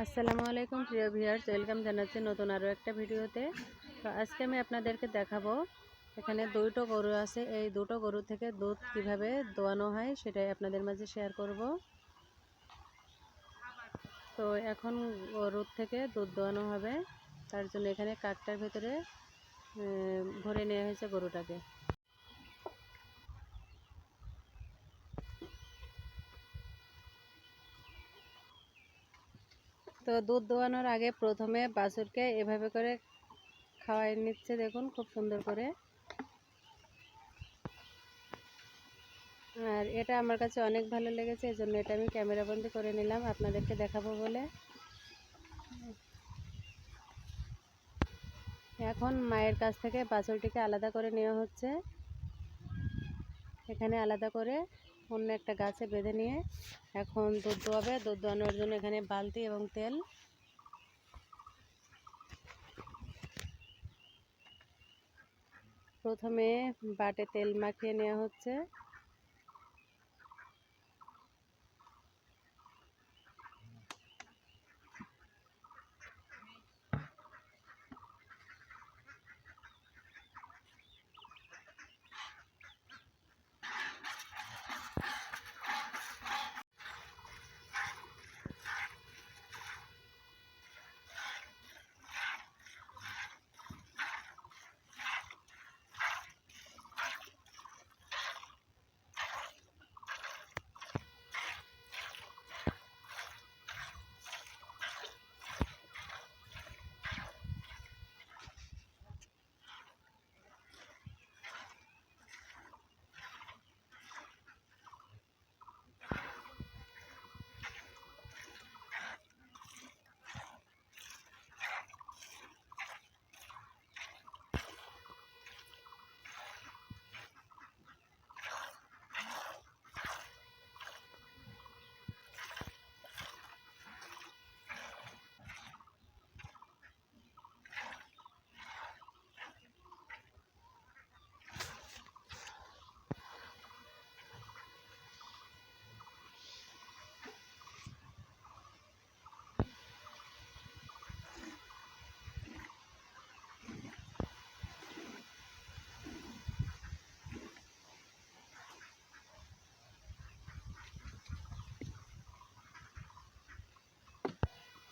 আসসালামু আলাইকুম, প্রিয় ভিউয়ার্স, ওয়েলকাম জানাচ্ছি নতুন আরও একটা ভিডিওতে। তো আজকে আমি আপনাদেরকে দেখাবো, এখানে দুটো গরু আছে। এই দুটো গরু থেকে দুধ কীভাবে দোয়ানো হয় সেটাই আপনাদের মাঝে শেয়ার করব। তো এখন গরুর থেকে দুধ দোয়ানো হবে। তার জন্য এখানে কাকটার ভেতরে ভরে নেওয়া হয়েছে গরুটাকে। তো দুধ দোয়ানোর আগে প্রথমে বাছুরকে এভাবে করে খাওয়াই নিচ্ছে, দেখুন খুব সুন্দর করে। আর এটা আমার কাছে অনেক ভালো লেগেছে এই জন্য এটা আমি ক্যামেরাবন্দি করে নিলাম, আপনাদেরকে দেখাবো বলে। এখন মায়ের কাছ থেকে বাছুরটিকে আলাদা করে নেওয়া হচ্ছে। এখানে আলাদা করে অন্য একটা গাছে বেঁধে নিয়ে এখন দুধ দোয়াবে দুধ দোয়ানোর জন্য এখানে বালতি এবং তেল। প্রথমে বাটে তেল মাখিয়ে নেওয়া হচ্ছে।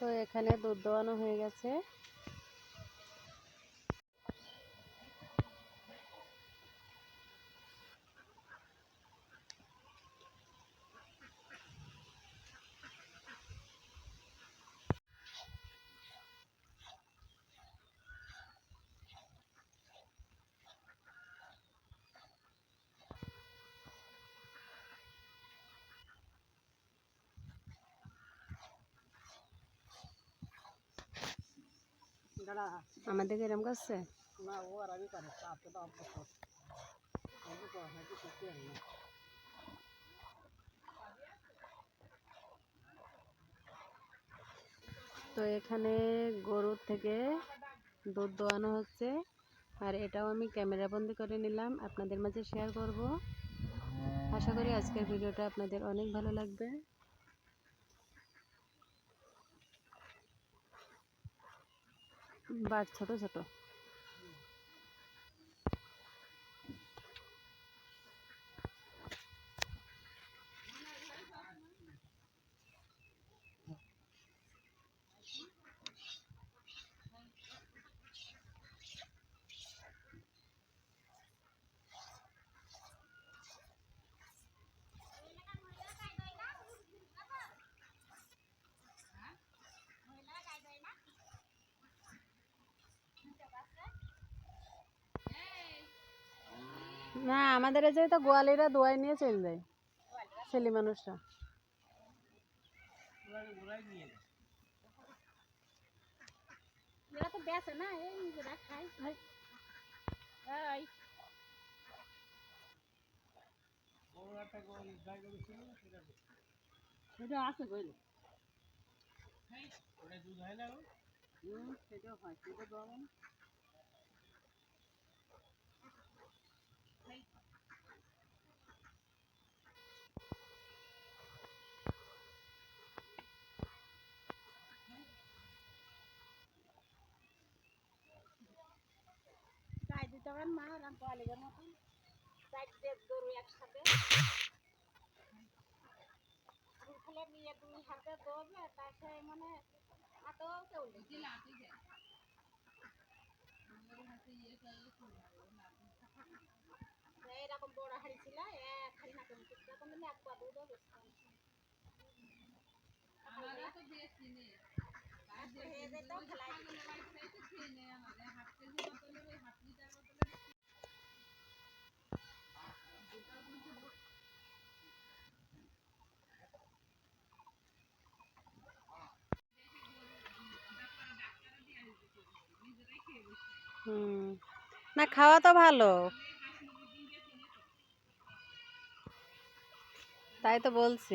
তো এখানে দুধ দোয়ানো হয়ে গেছে। আমাদের এরম করছে? তো এখানে গরুর থেকে দুধ দোয়ানো হচ্ছে আর এটাও আমি ক্যামেরা বন্দি করে নিলাম আপনাদের মাঝে শেয়ার করব। আশা করি আজকের ভিডিওটা আপনাদের অনেক ভালো লাগবে। বাট ছোট ছোট। না আমাদের এই যে তো গোয়ালিরা দোয়াই নিয়ে চলে যায় ছেলে মানুষরা। এরা তো বেচে না এই নিজেরা খায়। এই। সেটা আছে কইলে ওটা দুধ হয় না সেটাও হয় সেটা দেওয়া না। তখন মা রাম পালিবার মতন চারটে গরু একসাথে। দুখানে নিয়ে দুই হাতে দৌড়বে? তার সে মানে হাতেও কেউ এইরকম বড় হাড়ি ছিল এক হাড়ি না তখন আমি এক পা দুধও বেচতাম যেত খেলায় হুম না খাওয়া তো ভালো। তাই তো বলছি।